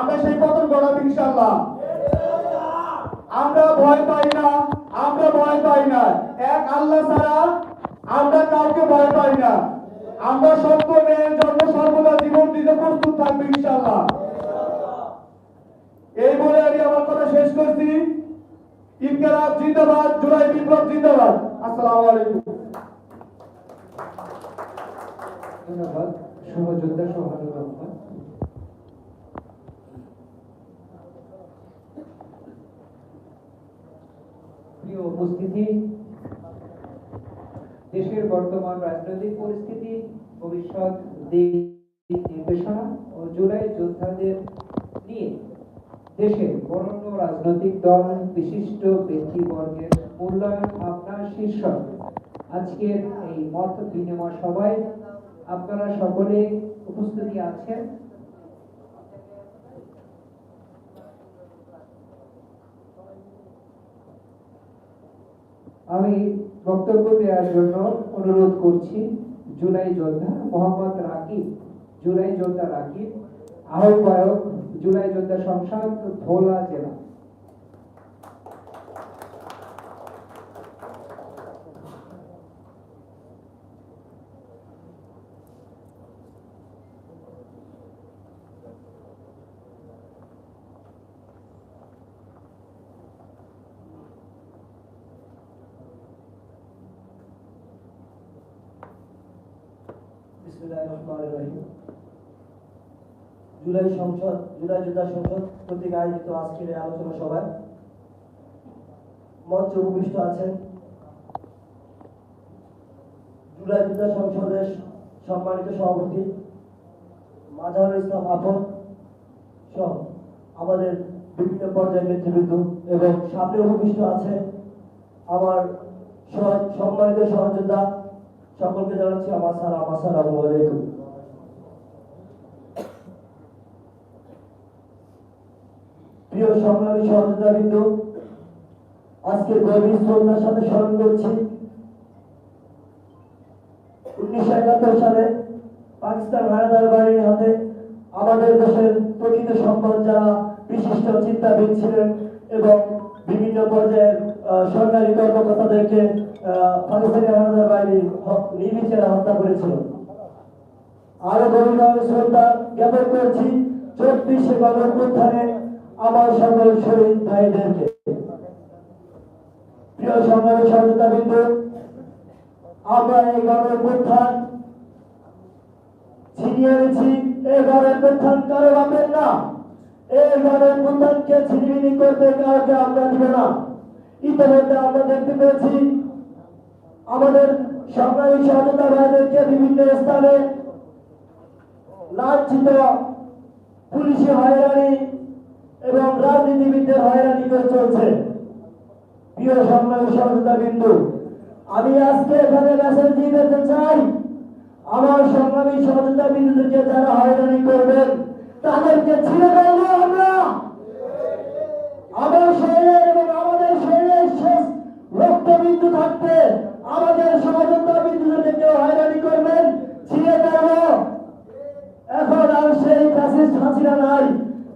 আমরা সেই পতন ঘটাবো ইনশাল্লাহ আমরা ভয় পাই না, আমরা ভয় পাই না। এক আল্লাহ ছাড়া আমরা কাউকে ভয় পাই না। আমরা সত্য ন্যায়ের জন্য সর্বদা জীবন দিতে প্রস্তুত থাকব ইনশাল্লাহ এই বলে আমি আমার কথা শেষ করছি। ইনকালাব জিন্দাবাদ, জুলাই বিপ্লব জিন্দাবাদ। আসসালামু আলাইকুম। ধন্যবাদ। শুভযোদ্ধা সোহানুর রহমান প্রিয় উপস্থিতি, দেশের বর্তমান রাজনৈতিক পরিস্থিতি, ভবিষ্যৎ দিক নির্দেশনা ও জুলাই যোদ্ধাদের নিয়ে দেশের বরণ্য রাজনৈতিক দল, বিশিষ্ট ব্যক্তিবর্গের মূল্যায়ন আপনার শীর্ষক। আজকের এই মত বিনিময় সভায় আপনারা সকলে উপস্থিতি আছেন। আমি বক্তব্য দেওয়ার জন্য অনুরোধ করছি, জুলাই যোদ্ধা মোহাম্মদ রাকিব, জুলাই যোদ্ধা রাকিব, আহ্বায়ক জুলাই যোদ্ধা সংসদ ভোলা জেলা। জুলাই সংসদ, জুলাই যোদ্ধা সংসদ কর্তৃক আয়োজিত আজকের আলোচনা সভায় উপবিষ্ট আছেন জুলাই যোদ্ধা সংসদের সম্মানিত সভাপতি মাজাহুল ইসলাম আপন সহ আমাদের বিভিন্ন পর্যায়ের নেতৃবৃন্দ এবং সামনে উপবিষ্ট আছে আমার সম্মানিত সহযোদ্ধা সকলকে জানাচ্ছি আমার সালাম আসসালামু আলাইকুম। প্রিয় সংগ্রামী সহযোদ্ধা বিন্দু আজকে গভীর শ্রদ্ধার সাথে স্মরণ করছি, উনিশশো একাত্তর সালে পাকিস্তান হানাদার বাহিনীর হাতে আমাদের দেশের প্রকৃত সম্পদ যারা বিশিষ্ট চিন্তাবিদ ছিলেন এবং বিভিন্ন পর্যায়ের সরকারি কর্মকর্তাদেরকে পাকিস্তানি হানাদার নির্বিচারে হত্যা করেছিল। আরও গভীরভাবে শ্রদ্ধা জ্ঞাপন চব্বিশে আমার সকল শহীদ ভাইদেরকে। প্রিয় সংগ্রামী আমরা এই গণঅভ্যুত্থান ছিনিয়ে এনেছি। এই কারও না এই করতে কাউকে আমরা দিব না। ইতিমধ্যে আমরা দেখতে পেয়েছি, আমাদের সংগ্রামী সহযোগিতা ভাইদেরকে বিভিন্ন স্থানে লাঞ্ছিত পুলিশি হয়রানি এবং রাজনীতিবিদদের হয়রানি করে চলছে। প্রিয় সংগ্রামী সহযোগিতা বিন্দু, আমি আজকে এখানে মেসেজ দিয়ে দিতে চাই, আমার সংগ্রামী সহযোগিতা বিন্দুদেরকে যারা হয়রানি করবেন, তাদেরকে ছিঁড়ে দেবো আমরা আমার শরীরের এবং শরীরের রক্তবিন্দু থাকতে আমাদের সহযোগিতা বিন্দুদেরকে কেউ হয়রানি করবেন? ছিঁড়ে দেবো এখন আর সেই ফ্যাসিস্ট হাসিনা নাই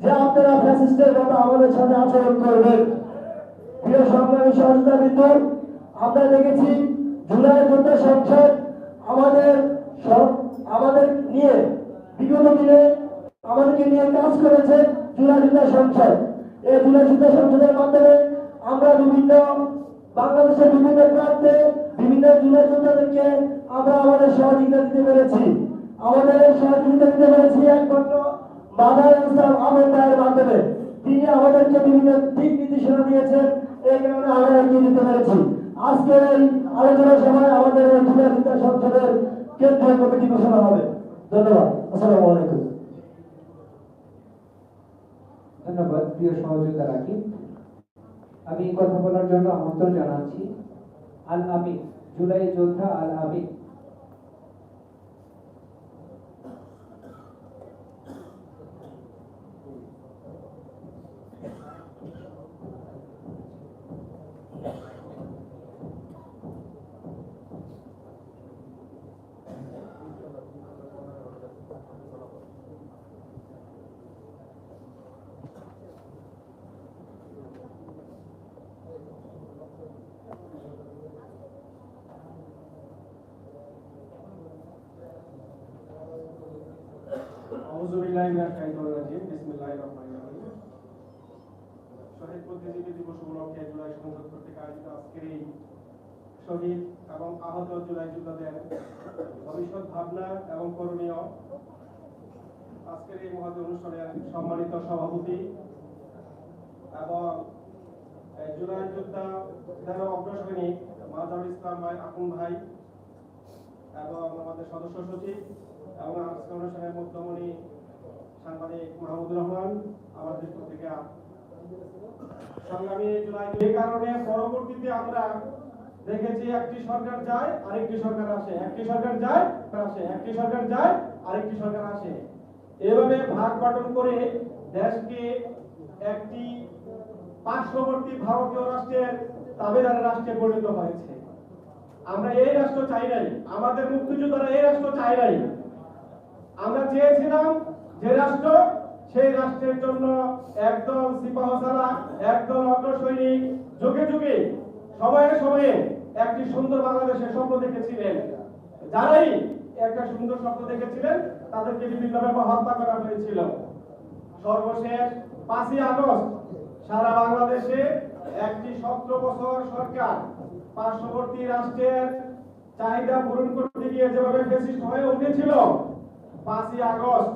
যে আপনারা ফ্যাসিস্টের মতো আমাদের সাথে আচরণ করবেন। প্রিয় সংগ্রামী সহযোগিতা বিন্দু, আমরা দেখেছি জুলাই যোদ্ধা সংসদ আমাদের আমাদের নিয়ে বিগত দিনে আমাদেরকে নিয়ে কাজ করেছে জুলাই যোদ্ধা সংসদ। এই জুলাই যোদ্ধা সংসদের মাধ্যমে আমরা বিভিন্ন বাংলাদেশের বিভিন্ন প্রান্তে, বিভিন্ন জুলাই যোদ্ধাদেরকে আমরা আমাদের সহযোগিতা দিতে পেরেছি। আমাদের সহযোগিতা দিতে পেরেছি একমাত্র মাদার ইসলাম আহমেদ ভাইয়ের মাধ্যমে। তিনি আমাদেরকে বিভিন্ন দিক নির্দেশনা দিয়েছেন এই কারণে আমরা এগিয়ে দিতে পেরেছি। আজকের এই আলোচনা সভায় আমাদের জুলাই যোদ্ধা সংসদের কেন্দ্রীয় কমিটি ঘোষণা হবে। ধন্যবাদ। আসসালামু আলাইকুম। ধন্যবাদ। প্রিয় সহযোগিতা রাকিব আমি কথা বলার জন্য আমন্ত্রণ জানাচ্ছি। আল আমিন জুলাই যোদ্ধা আল আমিন শহীদ বুদ্ধিজীবী দিবস উপলক্ষে জুলাই সংসদ কর্তৃক আয়োজিত আজকের এই শহীদ এবং আহত জুলাই যোদ্ধাদের ভবিষ্যৎ ভাবনা এবং করণীয় আজকের এই মহৎ অনুষ্ঠানের সম্মানিত সভাপতি এবং জুলাই যোদ্ধা যারা অগ্রসৈনিক মাজারুল ইসলাম ভাই আপন ভাই এবং আমাদের সদস্য সচিব এবং আজকে অনুষ্ঠানের মধ্যমণি এভাবে ভাগ করে দেশকে একটি পার্শ্ববর্তী ভারতীয় রাষ্ট্রের তাবেদার রাষ্ট্রে পরিণত হয়েছে। আমরা এই রাষ্ট্র চাই নাই। আমাদের মুক্তিযোদ্ধারা এই রাষ্ট্র চাই নাই। আমরা চেয়েছিলাম যে রাষ্ট্র, সেই রাষ্ট্রের জন্য একদল সিপাহসালা, একদল অগ্রসৈনিক যুগে যুগে, সময়ে সময়ে একটি সুন্দর বাংলাদেশের স্বপ্ন দেখেছিলেন। যারাই একটা সুন্দর স্বপ্ন দেখেছিলেন, তাদেরকে বিভিন্নভাবে হত্যা করা হয়েছিল। সর্বশেষ পাঁচই আগস্ট সারা বাংলাদেশে একটি সতেরো বছর সরকার পার্শ্ববর্তী রাষ্ট্রের চাহিদা পূরণ করতে গিয়ে যেভাবে ফেসিস্ট হয়ে উঠেছিল, পাঁচই আগস্ট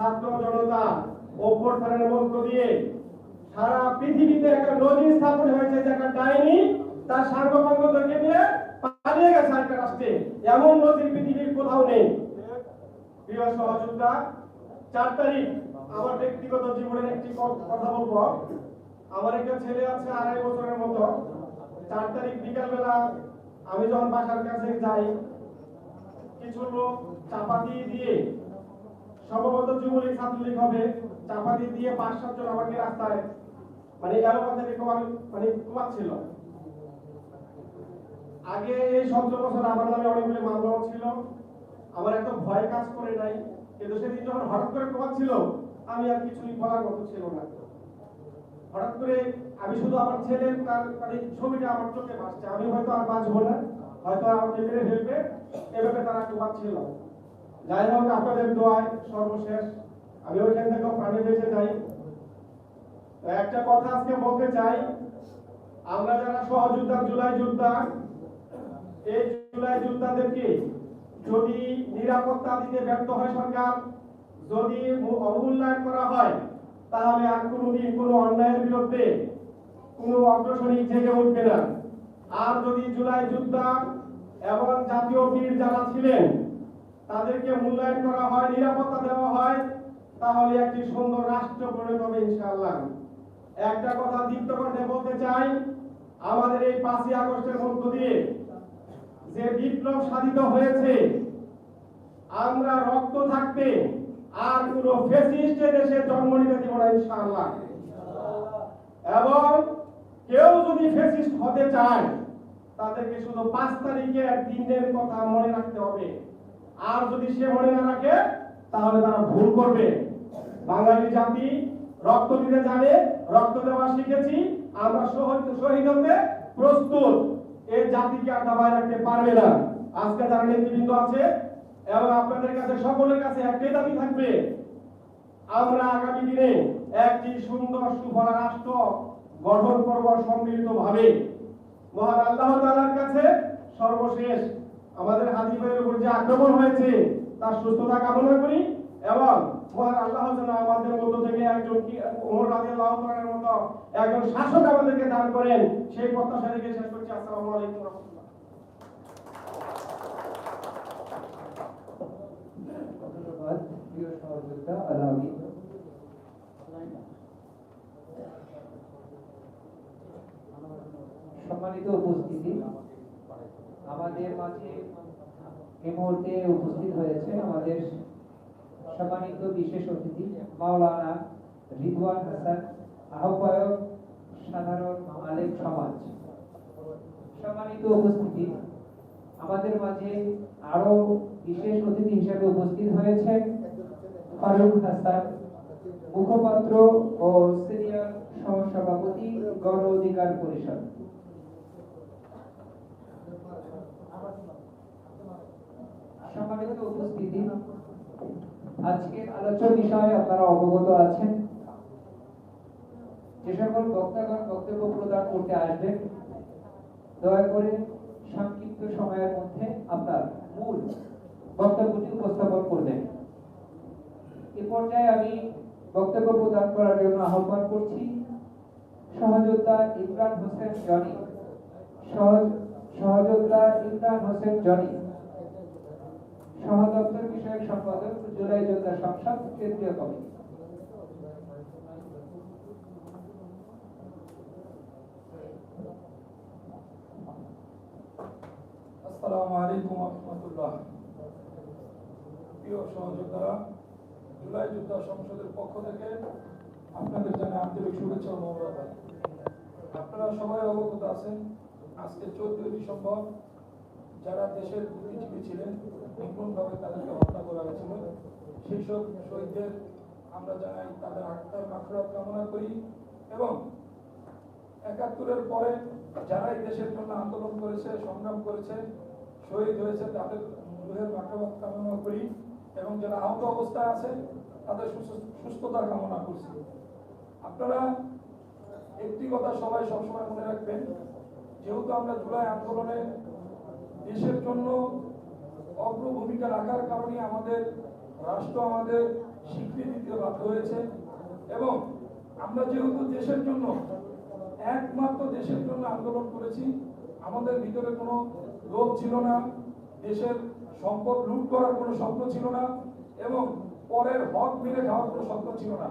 ছাত্র জনতা অভ্যর্থনের মধ্য দিয়ে সারা পৃথিবীতে একটা নজির স্থাপন হয়েছে যে একটা ডাইনি, তার সার্বভৌমত্বকে নিয়ে পালিয়ে গেছে একটা রাষ্ট্রে। এমন নজির পৃথিবীর কোথাও নেই। প্রিয় সহযোদ্ধা, চার তারিখ আমার ব্যক্তিগত জীবনের একটি কথা বলব। আমার একটা ছেলে আছে আড়াই বছরের মতো। চার তারিখ বিকালবেলা আমি যখন বাসার কাছে যাই, কিছু লোক চাপাতি দিয়ে সম্ভবত যুবলীগ ছাত্রলীগ হবে চাপাতি দিয়ে পাঁচ সাতজন আমাকে রাস্তায় মানে থেকে মানে কুমাচ্ছিল। আগে এই সতেরো বছর আমার নামে অনেকগুলি মামলাও ছিল। আমার এত ভয় কাজ করে নাই, কিন্তু সেদিন যখন হঠাৎ করে কুমাচ্ছিল, আমি আর কিছুই বলার মতো ছিল না। হঠাৎ করে আমি শুধু আমার ছেলের তার মানে ছবিটা আমার চোখে ভাসছে। আমি হয়তো আর বাঁচবো না, হয়তো আমাকে মেরে ফেলবে, এভাবে তারা কুমাচ্ছিল। যাই হোক, আপনাদের দোয়ায় সর্বশেষ। আমি ওইখান থেকে প্রাণে বেঁচে যাই। একটা কথা আজকে বলতে চাই। আমরা যারা সহযোদ্ধা, জুলাই যোদ্ধা, এই জুলাই যোদ্ধাদেরকে যদি নিরাপত্তা দিতে ব্যর্থ হয় সরকার, যদি অবমূল্যায়ন করা হয়, তাহলে আর কোনোদিন কোনো অন্যায়ের বিরুদ্ধে কোনো অগ্রসরী জেগে উঠবে না। আর যদি জুলাই যোদ্ধা এবং জাতীয় বীর যারা ছিলেন তাদেরকে মূল্যায়ন করা হয়, নিরাপত্তা দেওয়া হয়, তাহলে একটি সুন্দর রাষ্ট্র পরিণত হবে ইনশাআল্লাহ। একটা কথা দীপ্ত কণ্ঠে বলতে চাই, আমাদের এই পাঁচই আগস্টের মধ্য দিয়ে যে বিপ্লব সাধিত হয়েছে, আমরা রক্ত থাকতে আর কোন ফেসিস্ট দেশে জন্ম নিতে দিব না ইনশাআল্লাহ। এবং কেউ যদি ফেসিস্ট হতে চায়, তাদেরকে শুধু পাঁচ তারিখের দিনের কথা মনে রাখতে হবে। আর যদি সে মনে না রাখে, তাহলে তারা ভুল করবে। বাঙালি জাতি রক্ত দিতে জানে, রক্ত দেওয়া শিখেছি, আমরা শহীদ হতে প্রস্তুত। এই জাতিকে আর দাবায় রাখতে পারবে না। আজকে যারা নেতৃবৃন্দ আছে, এবং আপনাদের কাছে, সকলের কাছে একটাই দাবি থাকবে, আমরা আগামী দিনে একটি সুন্দর সুফল রাষ্ট্র গঠন করব সম্মিলিত ভাবে মহান আল্লাহ তাআলার কাছে সর্বশেষ আমাদের হাদি উপর যে আক্রমণ হয়েছে, তার সুস্থতা কামনা করি এবং আল্লাহ যেন আমাদের মধ্য থেকে একজন ওমর মতো একজন শাসক আমাদেরকে দান করেন, সেই প্রত্যাশা রেখে শেষ করছি। আসসালামু আলাইকুম সম্মানিত উপস্থিতি, আমাদের মাঝে এই মুহূর্তে উপস্থিত হয়েছে আমাদের সম্মানিত বিশেষ অতিথি, মাওলানা রিদওয়ান হাসান, আহ্বায়ক সাধারণ আলেম সমাজ। সম্মানিত উপস্থিতি, আমাদের মাঝে আরও বিশেষ অতিথি হিসেবে উপস্থিত হয়েছেন ফারুক হাসান, মুখপাত্র ও সিনিয়র সহসভাপতি গণ অধিকার পরিষদ। বক্তব্য সংক্ষিপ্ত সময়ের মধ্যে আপনার মূল বক্তব্যটি উপস্থাপন করবেন। এ পর্যায়ে আমি বক্তব্য প্রদান করার জন্য আহ্বান করছি সহযোদ্ধা ইমরান হোসেন জনি। সহযোদ্ধা ইমরান হোসেন জনি। সহদপ্তর বিষয়ক সম্পাদক জুলাই যোদ্ধা সংসদ কেন্দ্রীয় কমিটি। আসসালামু আলাইকুম রহমতুল্লাহ। প্রিয় সহযোদ্ধারা, জুলাই যোদ্ধা সংসদের পক্ষ থেকে আপনাদের জানাই আন্তরিক শুভেচ্ছা আপনারা সবাই অবগত আছেন, আজকে চোদ্দই ডিসেম্বর যারা দেশের বুদ্ধিজীবী ছিলেন, নিপুণভাবে তাদেরকে হত্যা করা হয়েছিল। সেই সব শহীদদের আমরা জানাই তাদের আত্মার মাফরাত কামনা করি এবং একাত্তরের পরে যারা এই দেশের জন্য আন্দোলন করেছে, সংগ্রাম করেছে, শহীদ হয়েছে, তাদের রুহের মাঠবাদ কামনা করি এবং যারা আহত অবস্থায় আছে, তাদের সুস্থ- সুস্থতা কামনা করছি। আপনারা একটি কথা সবাই সবসময় মনে রাখবেন, যেহেতু আমরা জুলাই আন্দোলনে দেশের জন্য অগ্র ভূমিকা রাখার কারণে আমাদের রাষ্ট্র আমাদের স্বীকৃতি দিতে বাধ্য হয়েছে। এবং আমরা যেহেতু দেশের জন্য, একমাত্র দেশের জন্য আন্দোলন করেছি, আমাদের ভিতরে কোনো লোভ ছিল না, দেশের সম্পদ লুট করার কোনো স্বপ্ন ছিল না, এবং পরের হক মেরে খাওয়ার কোনো স্বপ্ন ছিল না।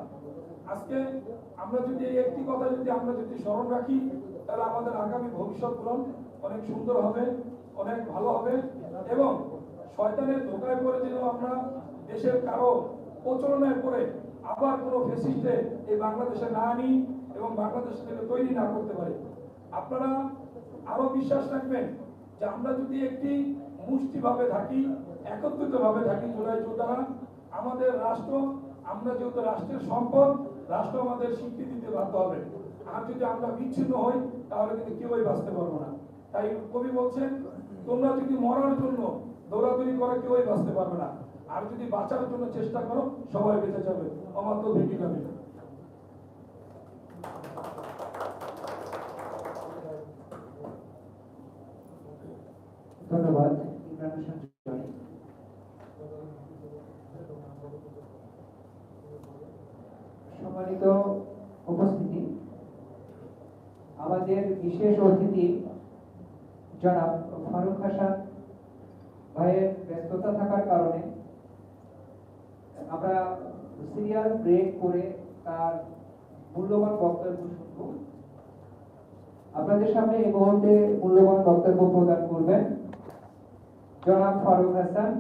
আজকে আমরা যদি এই একটি কথা যদি আমরা যদি স্মরণ রাখি, তাহলে আমাদের আগামী ভবিষ্যৎ পূরণ অনেক সুন্দর হবে। অনেক ভালো হবে। এবং শয়তানের ধোকায় পড়ে যেন আমরা দেশের কারও প্রচলনায় পড়ে আবার কোনো ফেসিস্টে এই বাংলাদেশে না আনি এবং বাংলাদেশে থেকে তৈরি না করতে পারি। আপনারা আরও বিশ্বাস রাখবেন যে আমরা যদি একটি মুষ্টিভাবে থাকি একত্রিত ভাবে থাকি জুলাই যোদ্ধারা আমাদের রাষ্ট্র, আমরা যেহেতু রাষ্ট্রের সম্পদ, রাষ্ট্র আমাদের স্বীকৃতি দিতে বাধ্য হবে। আর যদি আমরা বিচ্ছিন্ন হই, তাহলে কিন্তু কেউই বাঁচতে পারব না। তাই কবি বলছেন, তোমরা যদি মরার জন্য দৌড়াদৌড়ি করে, কেউই বাঁচতে পারবে না। আর যদি বাঁচার জন্য চেষ্টা করো, সবাই বেঁচে যাবে। আমার তো ভেঙে যাবে ধন্যবাদ। সম্মানিত উপস্থিতি। আমাদের বিশেষ অতিথি জনাব ফারুক হাসান ভাইয়ের ব্যস্ততা থাকার কারণে আমরা সিরিয়াল ব্রেক করে তার মূল্যবান বক্তব্য শুনব। আপনাদের সামনে এই মুহূর্তে মূল্যবান বক্তব্য প্রদান করবেন জনাব ফারুক হাসান।